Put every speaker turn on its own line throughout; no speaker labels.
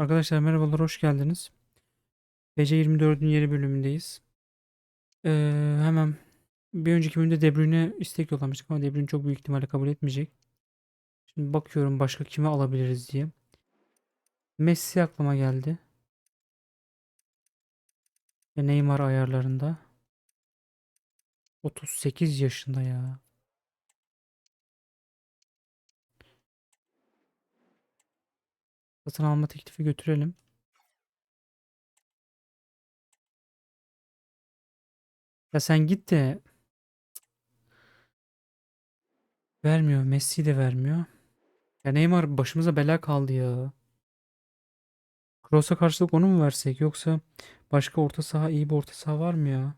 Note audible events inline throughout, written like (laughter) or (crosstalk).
Arkadaşlar merhabalar, hoş geldiniz. BC24'ün yeni bölümündeyiz. Ee, hemen bir önceki bölümde De Bruyne istek yollamıştık ama De Bruyne çok büyük ihtimalle kabul etmeyecek. Şimdi bakıyorum başka kimi alabiliriz diye. Messi aklıma geldi. Ve Neymar ayarlarında. 38 yaşında ya. Satın alma teklifi götürelim. Ya sen git de vermiyor. Messi de vermiyor. Ya Neymar başımıza bela kaldı ya. Kroos'a karşılık onu mu versek yoksa başka orta saha iyi bir orta saha var mı ya?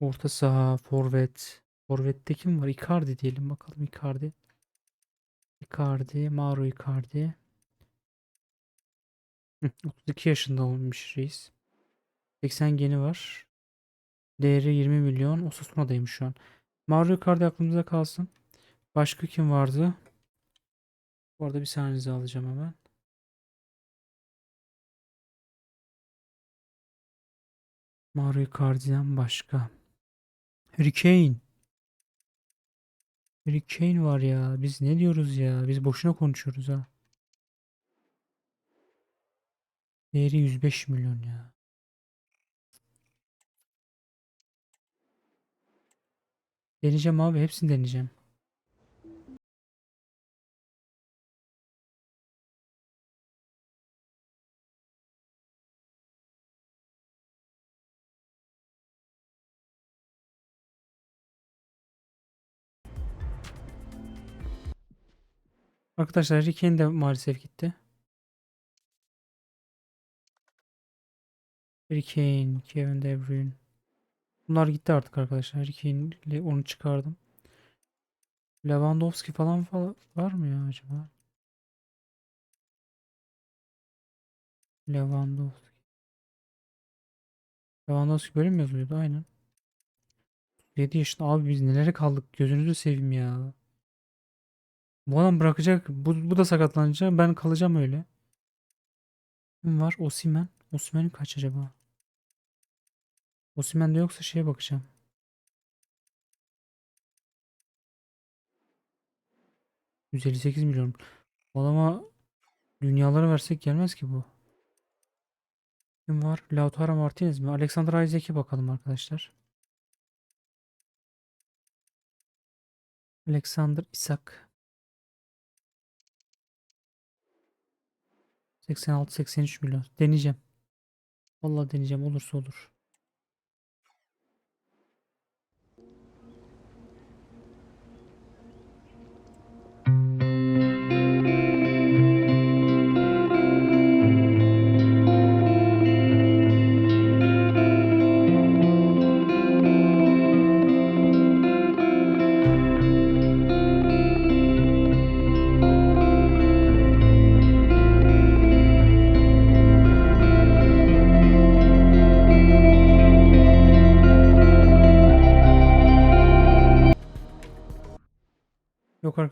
Orta saha, forvet. Forvet'te kim var? Icardi diyelim bakalım Icardi. Icardi, Mauro Icardi. Hı, 32 yaşında olmuş reis. 80 geni var. Değeri 20 milyon. Osasuna'daymış şu an. Mauro Icardi aklımıza kalsın. Başka kim vardı? Bu arada bir saniyenizi alacağım hemen. Mauro Icardi'den başka. Harry Kane. Harry Kane var ya. Biz ne diyoruz ya? Biz boşuna konuşuyoruz ha. Değeri 105 milyon ya. Deneyeceğim abi. Hepsini deneyeceğim. Arkadaşlar Harry de maalesef gitti. Harry Kevin De Bruyne. Bunlar gitti artık arkadaşlar. Harry ile onu çıkardım. Lewandowski falan, falan var mı ya acaba? Lewandowski. Lewandowski böyle mi yazıyordu? Aynen. 7 yaşında abi biz nelere kaldık gözünüzü seveyim ya. Bu adam bırakacak. Bu, bu da sakatlanacak. Ben kalacağım öyle. Kim var? Osimhen. Osimhen kaç acaba? Osimhen de yoksa şeye bakacağım. ...158 milyon. Bu adama dünyaları versek gelmez ki bu. Kim var? Lautaro Martinez mi? Alexander Isaac'e bakalım arkadaşlar. Alexander Isak. 86-83 milyon. Deneyeceğim. Vallahi deneyeceğim. Olursa olur.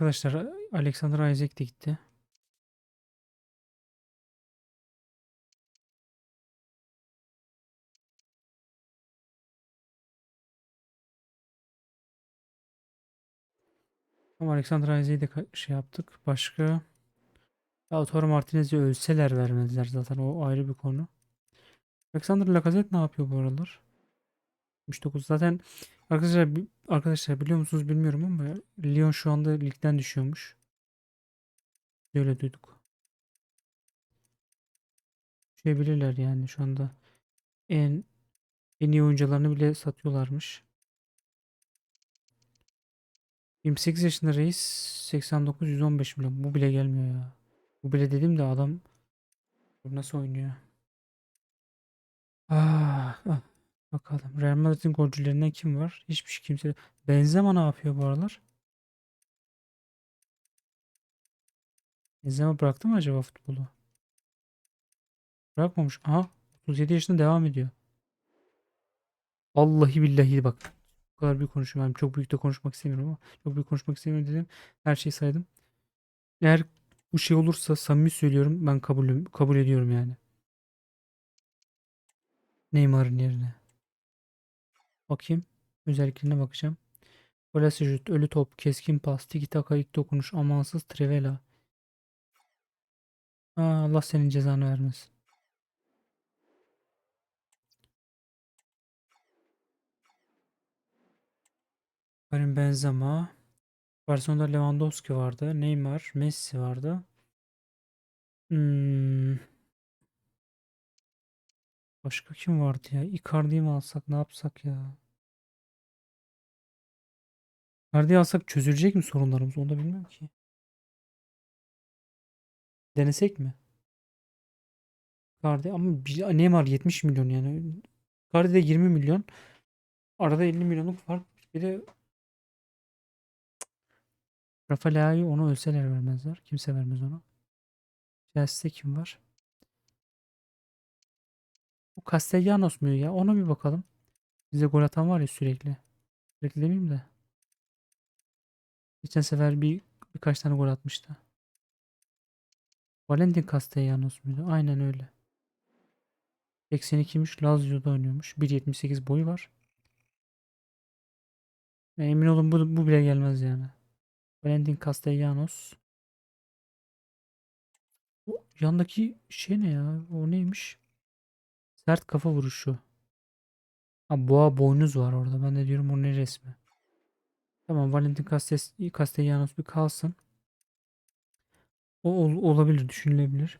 Arkadaşlar. Alexander Isaac de gitti. Ama Alexander Isaac'i de şey yaptık. Başka Lautaro Martinez'i ölseler vermediler zaten. O ayrı bir konu. Alexander Lacazette ne yapıyor bu aralar? 79 zaten arkadaşlar arkadaşlar biliyor musunuz bilmiyorum ama Lyon şu anda ligden düşüyormuş. Öyle duyduk. Düşebilirler yani şu anda en en iyi oyuncularını bile satıyorlarmış. 28 yaşında reis 89 115 milyon. Bu bile gelmiyor ya. Bu bile dedim de adam nasıl oynuyor? Ah, ah. Bakalım. Real Madrid'in golcülerinden kim var? Hiçbir şey kimse. Benzema ne yapıyor bu aralar? Benzema bıraktı mı acaba futbolu? Bırakmamış. Aha 37 yaşında devam ediyor. Vallahi billahi bak. Bu kadar büyük konuşuyorum. Yani çok büyük de konuşmak istemiyorum ama çok büyük konuşmak istemiyorum dedim. Her şeyi saydım. Eğer Bu şey olursa samimi söylüyorum ben kabul kabul ediyorum yani. Neymar'ın yerine. Bakayım. Özelliklerine bakacağım. Şut, ölü top, keskin pas, tiki taka, ilk dokunuş, amansız, trivela. Aa, Allah senin cezanı vermesin. Karim Benzema. Barcelona'da Lewandowski vardı. Neymar, Messi vardı. Hmm. Başka kim vardı ya? Icardi'yi mi alsak ne yapsak ya? Icardi'yi alsak çözülecek mi sorunlarımız? Onu da bilmiyorum ki. Denesek mi? Icardi ama bir, Neymar 70 milyon yani. Icardi de 20 milyon. Arada 50 milyonluk fark. Bir de Rafa Leao'yu onu ölseler vermezler. Kimse vermez onu. Chelsea'de kim var? Bu Castellanos mu ya? Ona bir bakalım. Bize gol atan var ya sürekli. Sürekli demeyeyim de. Geçen sefer bir birkaç tane gol atmıştı. Valentin Castellanos muydu? Aynen öyle. 82'miş. Lazio'da oynuyormuş. 1.78 boyu var. Ya emin olun bu, bu bile gelmez yani. Valentin Castellanos. O yandaki şey ne ya? O neymiş? Sert kafa vuruşu. Ha boğa boynuz var orada. Ben de diyorum o ne resmi. Tamam Valentin Castellanos bir kalsın. O ol- olabilir, düşünülebilir.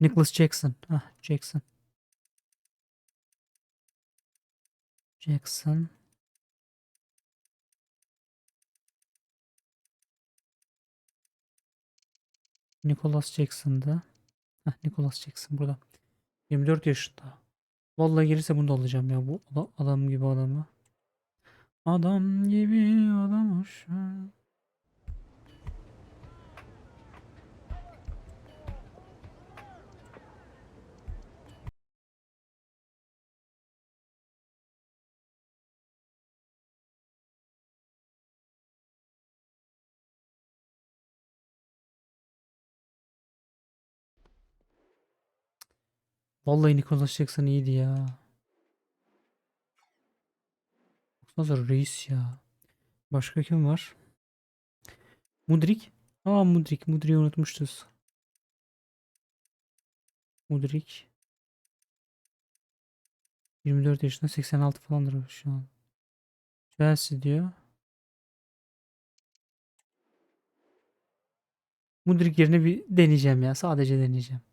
Nicholas Jackson. Ah Jackson. Jackson. Nicholas Jackson'da. Heh, Nicholas Jackson burada. 24 yaşında. Vallahi gelirse bunu da alacağım ya bu ada- adam gibi adamı. Adam gibi adam hoşum. Vallahi Nicholas Jackson iyiydi ya. Baksana reis ya. Başka kim var? Mudrik. Aa Mudrik. Mudrik'i unutmuşuz. Mudrik. 24 yaşında 86 falandır şu an. Chelsea diyor. Mudrik yerine bir deneyeceğim ya. Sadece deneyeceğim.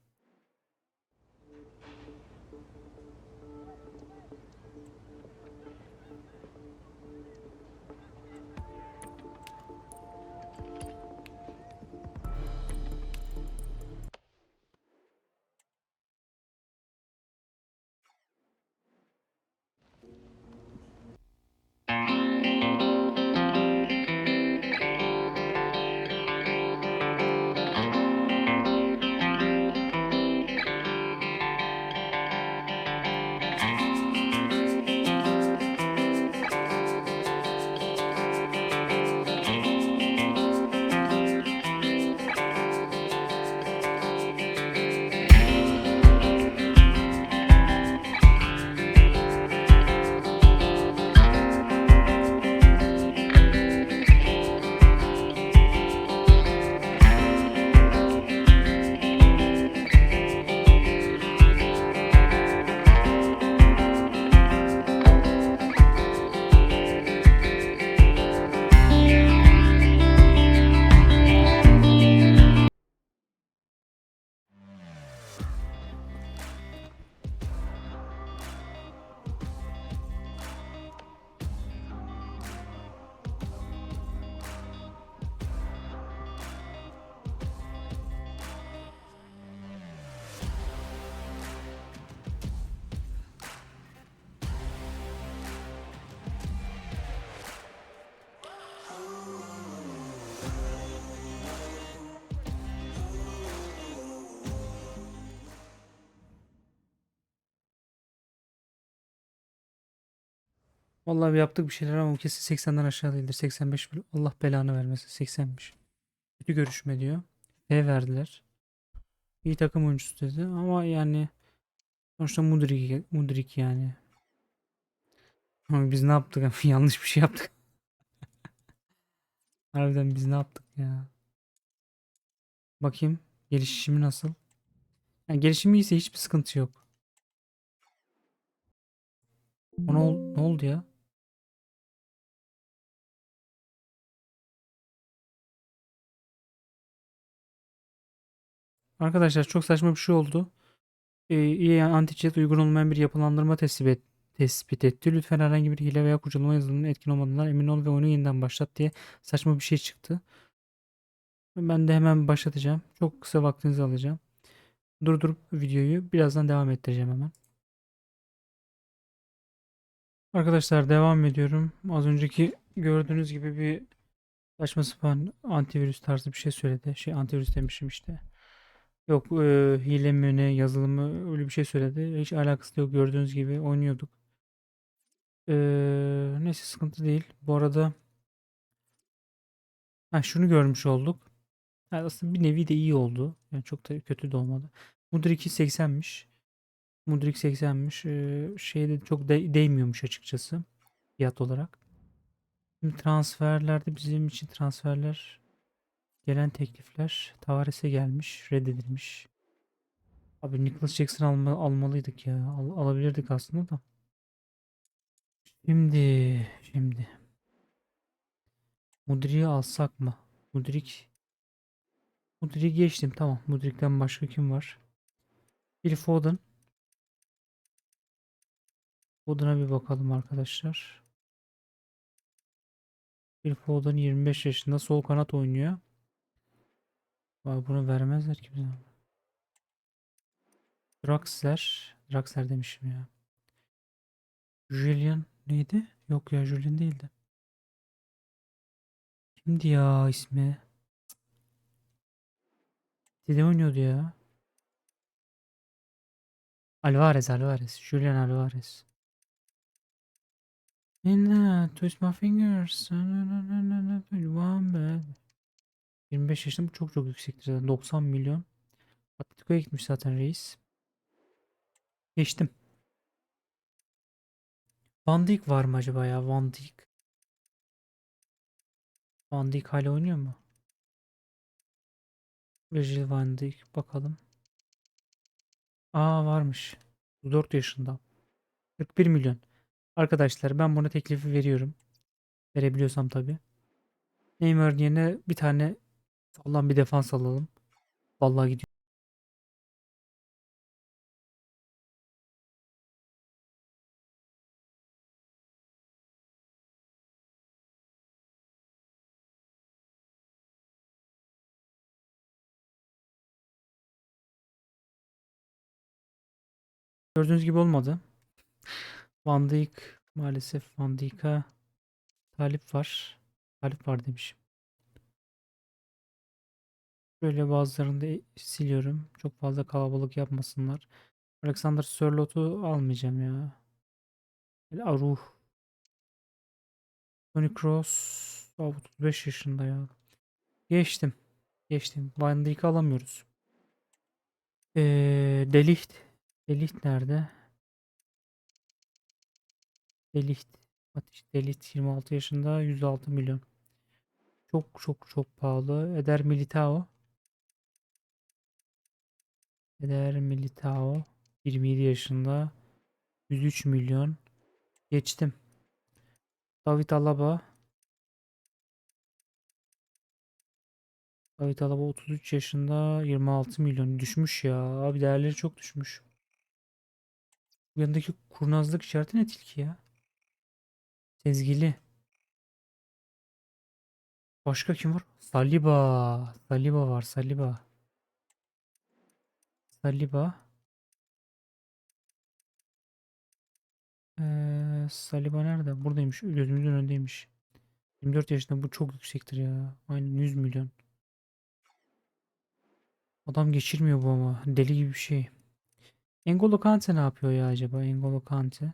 Vallahi yaptık bir şeyler ama kesin 80'den aşağı değildir. 85 bile. Allah belanı vermesin. 80'miş. Kötü görüşme diyor. F verdiler. İyi takım oyuncusu dedi ama yani sonuçta Mudrik, Mudrik yani. Ama biz ne yaptık? (laughs) Yanlış bir şey yaptık. (laughs) Harbiden biz ne yaptık ya? Bakayım gelişimi nasıl? Yani gelişimi iyiyse hiçbir sıkıntı yok. O ne, ol- ne oldu ya? Arkadaşlar çok saçma bir şey oldu. Ee, EA anti-cheat uygun olmayan bir yapılandırma tespit, et- tespit etti. Lütfen herhangi bir hile veya kurcalama yazılımının etkin olmadığından emin ol ve oyunu yeniden başlat diye saçma bir şey çıktı. Ben de hemen başlatacağım. Çok kısa vaktinizi alacağım. Durdurup videoyu birazdan devam ettireceğim hemen. Arkadaşlar devam ediyorum. Az önceki gördüğünüz gibi bir saçma sapan antivirüs tarzı bir şey söyledi. Şey antivirüs demişim işte. Yok e, hile mi yazılımı öyle bir şey söyledi. Hiç alakası yok. Gördüğünüz gibi oynuyorduk. E, neyse sıkıntı değil. Bu arada ha, şunu görmüş olduk. Yani aslında bir nevi de iyi oldu. Yani çok da kötü de olmadı. Mudrik 80'miş. Mudrik 80'miş. E, şeyde çok de, değmiyormuş açıkçası. Fiyat olarak. Şimdi transferlerde bizim için transferler gelen teklifler Tavares'e gelmiş, reddedilmiş. Abi Nicholas Jackson alma, almalıydık ya. Al- alabilirdik aslında da. Şimdi, şimdi. Mudrik'i alsak mı? Mudrik. Mudrik'i geçtim tamam. Mudrik'ten başka kim var? Phil Foden. Foden'a bir bakalım arkadaşlar. Phil Foden 25 yaşında sol kanat oynuyor. Vay bunu vermezler ki bize. Draxler. Draxler demişim ya. Julian neydi? Yok ya Julian değildi. Kimdi ya ismi? Dede oynuyordu ya. Alvarez Alvarez. Julian Alvarez. In the twist my fingers. One bad. 25 yaşında bu çok çok yüksektir zaten. 90 milyon. Atletico'ya gitmiş zaten reis. Geçtim. Van Dijk var mı acaba ya? Van Dijk. Van Dijk hala oynuyor mu? Virgil van Dijk bakalım. Aa varmış. 4 yaşında. 41 milyon. Arkadaşlar ben buna teklifi veriyorum. Verebiliyorsam tabii. Neymar yerine bir tane sağlam bir defans alalım. Vallahi gidiyor. Gördüğünüz gibi olmadı. Van Dijk maalesef Van Dijk'a talip var. Talip var demişim. Şöyle bazılarını da siliyorum. Çok fazla kalabalık yapmasınlar. Alexander Sörlot'u almayacağım ya. Böyle Aruh. Toni Kroos. Aa, 35 yaşında ya. Geçtim. Geçtim. Van Dijk'i alamıyoruz. Ee, De Ligt. De Ligt nerede? De Ligt. Ateş De Ligt 26 yaşında 106 milyon. Çok çok çok pahalı. Eder Militao. Eder Militao 27 yaşında 103 milyon. Geçtim. David Alaba. David Alaba 33 yaşında 26 milyon. Düşmüş ya. Abi değerleri çok düşmüş. Yanındaki kurnazlık işareti ne tilki ya? Sezgili. Başka kim var? Saliba. Saliba var. Saliba. Saliba. Ee, Saliba nerede? Buradaymış. Gözümüzün önündeymiş. 24 yaşında bu çok yüksektir ya. Aynen 100 milyon. Adam geçirmiyor bu ama. Deli gibi bir şey. N'Golo Kante ne yapıyor ya acaba? N'Golo Kante.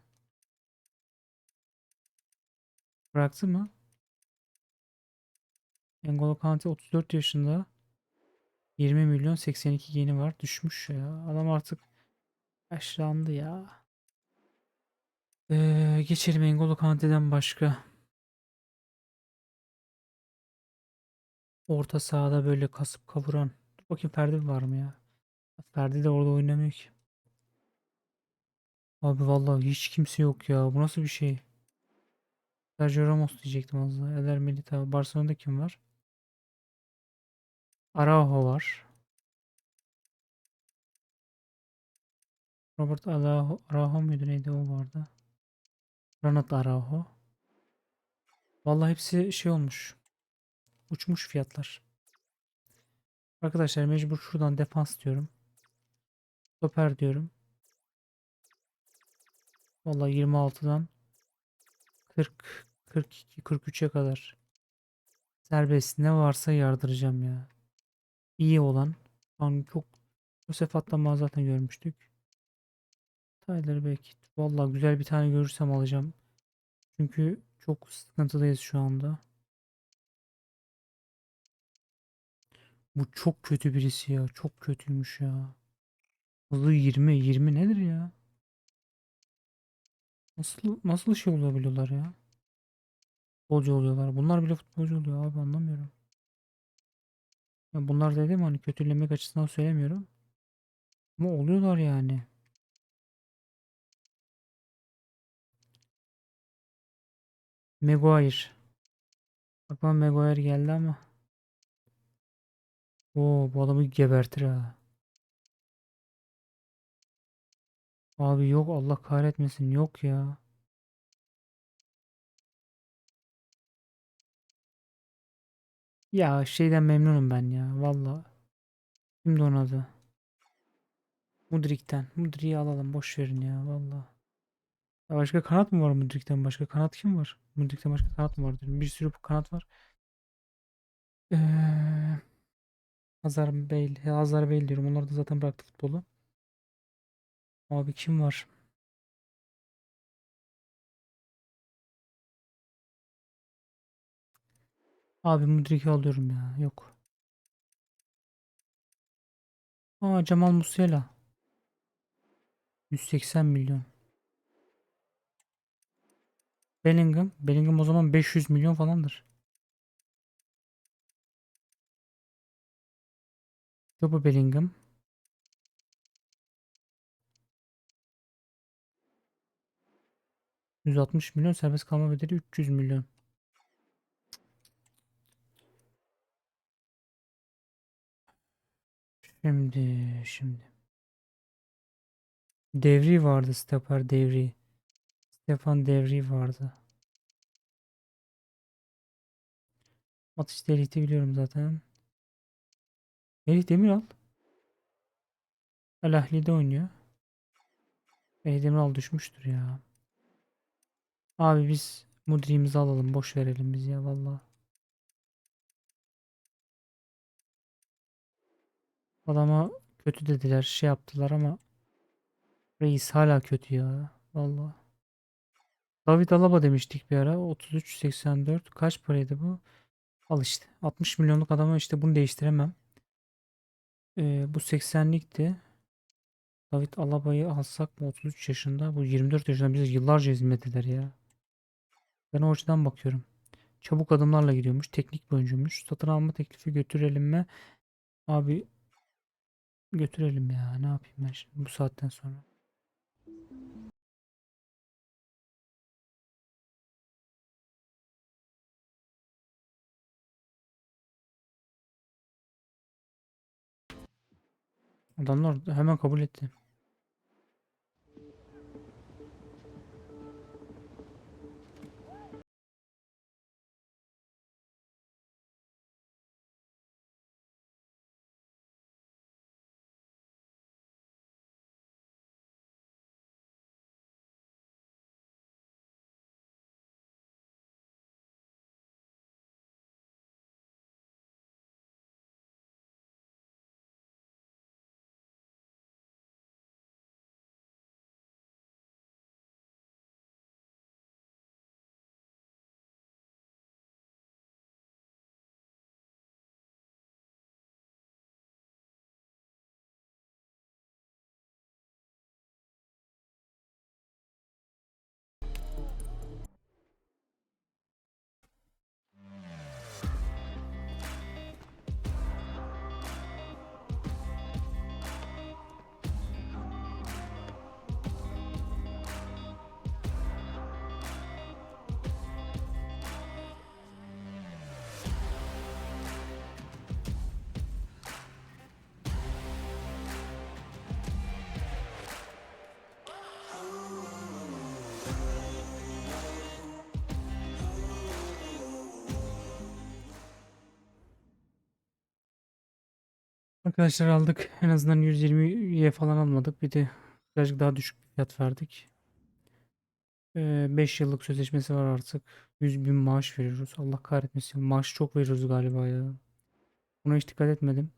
Bıraktı mı? N'Golo Kante 34 yaşında. 20 milyon 82 yeni var. Düşmüş ya. Adam artık yaşlandı ya. Ee, geçelim N'Golo Kante'den başka. Orta sahada böyle kasıp kavuran. Dur bakayım Ferdi var mı ya? Ferdi de orada oynamıyor ki. Abi vallahi hiç kimse yok ya. Bu nasıl bir şey? Sergio Ramos diyecektim az daha. Eder Militao. Barcelona'da kim var? Araujo var. Robert Araujo, Araujo muydu neydi o vardı? Ronald Araujo. Vallahi hepsi şey olmuş. Uçmuş fiyatlar. Arkadaşlar mecbur şuradan defans diyorum. Stoper diyorum. Vallahi 26'dan 40, 42, 43'e kadar serbest ne varsa yardıracağım ya. İyi olan. An çok Josef Atlama'yı zaten görmüştük. Tyler Beckett. Vallahi güzel bir tane görürsem alacağım. Çünkü çok sıkıntıdayız şu anda. Bu çok kötü birisi ya. Çok kötüymüş ya. Hızı 20. 20 nedir ya? Nasıl nasıl şey olabiliyorlar ya? Futbolcu oluyorlar. Bunlar bile futbolcu oluyor abi anlamıyorum. Ya bunlar dedim hani kötülemek açısından söylemiyorum. Ama oluyorlar yani. Maguire. Aklıma Maguire geldi ama. Oo bu adamı gebertir ha. Abi yok Allah kahretmesin yok ya. Ya şeyden memnunum ben ya valla. Kimdi onun adı? Mudrik'ten. Mudrik'i alalım boş verin ya valla. Ya başka kanat mı var Mudrik'ten başka kanat kim var? Mudrik'ten başka kanat mı vardır? Bir sürü kanat var. Ee, Hazar Bey, Hazar Bey diyorum. Onlar da zaten bıraktı futbolu. Abi kim var? Abi Mudrik'i alıyorum ya. Yok. Aa Cemal Musiala. 180 milyon. Bellingham. Bellingham o zaman 500 milyon falandır. Yok bu Bellingham. ...160 milyon serbest kalma bedeli 300 milyon. Şimdi şimdi. Devri vardı stoper Devri. Stefan Devri vardı. Atış tehlike biliyorum zaten. Melih Demiral. Al Ahli'de oynuyor. Melih Demiral düşmüştür ya. Abi biz Mudri'mizi alalım. Boş verelim biz ya valla. Adama kötü dediler. Şey yaptılar ama Reis hala kötü ya. Valla. David Alaba demiştik bir ara. 33.84. Kaç paraydı bu? Al işte. 60 milyonluk adama işte bunu değiştiremem. Ee, bu 80'likti. David Alaba'yı alsak mı 33 yaşında? Bu 24 yaşında bize yıllarca hizmet eder ya. Ben o açıdan bakıyorum. Çabuk adımlarla gidiyormuş. Teknik bir oyuncuymuş. Satın alma teklifi götürelim mi? Abi götürelim ya. Ne yapayım ben şimdi bu saatten sonra. Adamlar hemen kabul etti. Arkadaşlar aldık. En azından 120'ye falan almadık. Bir de birazcık daha düşük bir fiyat verdik. 5 yıllık sözleşmesi var artık. 100 bin maaş veriyoruz. Allah kahretmesin. Maaş çok veriyoruz galiba ya. Buna hiç dikkat etmedim.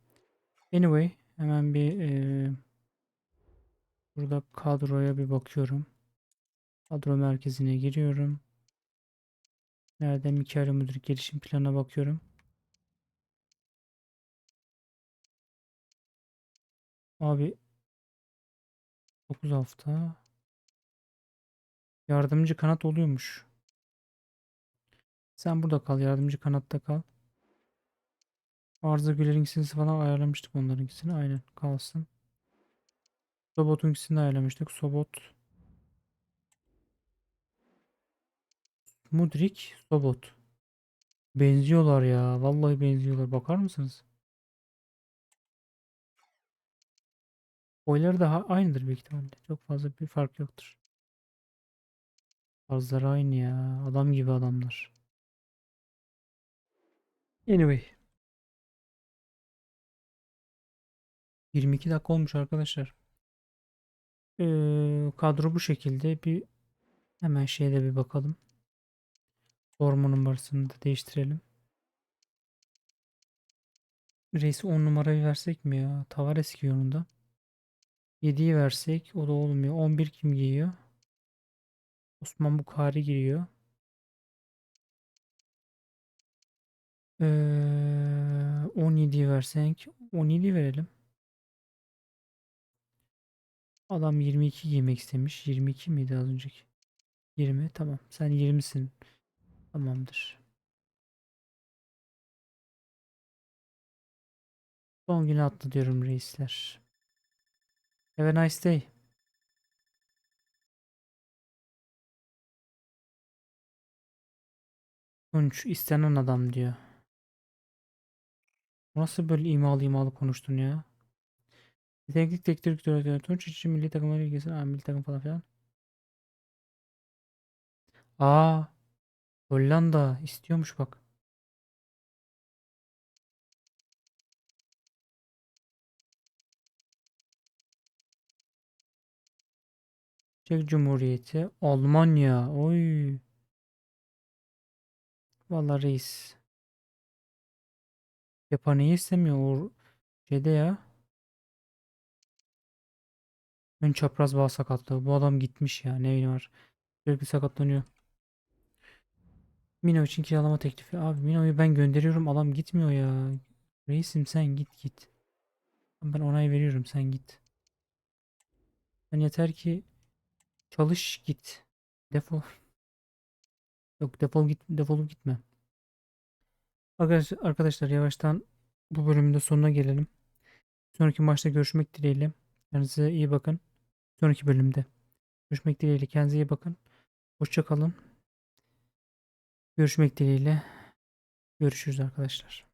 Anyway hemen bir eee, burada kadroya bir bakıyorum. Kadro merkezine giriyorum. Nerede Mikael Müdür gelişim planına bakıyorum. Abi 9 hafta. Yardımcı kanat oluyormuş. Sen burada kal. Yardımcı kanatta kal. Arıza Güler'in ikisini falan ayarlamıştık onların ikisini. Aynen kalsın. Sobot'un ikisini de ayarlamıştık. Sobot. Mudrik. Sobot. Benziyorlar ya. Vallahi benziyorlar. Bakar mısınız? Boyları da aynıdır büyük ihtimalle. Çok fazla bir fark yoktur. Tarzları aynı ya. Adam gibi adamlar. Anyway. 22 dakika olmuş arkadaşlar. Ee, kadro bu şekilde. Bir hemen şeyde bir bakalım. Forma numarasını da değiştirelim. Reis'i 10 numarayı versek mi ya? Tavares giyiyor onu da. 7'yi versek o da olmuyor. 11 kim giyiyor? Osman Bukari giriyor. Ee, 17'yi versek 17'yi verelim. Adam 22 giymek istemiş. 22 miydi az önceki? 20 tamam. Sen 20'sin. Tamamdır. Son güne atlıyorum reisler. Have a nice day. Tunç istenen adam diyor. Nasıl böyle imalı imalı konuştun ya? Yetenekli teknik direktör Tunç için milli takımlar ilgisi. Aa, milli takım falan filan. Aa, Hollanda istiyormuş bak. Çek Cumhuriyeti, Almanya. Oy. Vallahi reis. Japonya'yı istemiyor o şeyde ya. Ön çapraz bağ sakatlığı. Bu adam gitmiş ya. Ne var? Sürekli sakatlanıyor. Mino için kiralama teklifi. Abi Mino'yu ben gönderiyorum. Adam gitmiyor ya. Reisim sen git git. Ben onay veriyorum sen git. Sen yeter ki çalış git. Defol. Yok defol git defolup gitme. Arkadaşlar, arkadaşlar yavaştan bu bölümün de sonuna gelelim. Sonraki maçta görüşmek dileğiyle. Kendinize iyi bakın. Sonraki bölümde görüşmek dileğiyle. Kendinize iyi bakın. Hoşça kalın. Görüşmek dileğiyle. Görüşürüz arkadaşlar.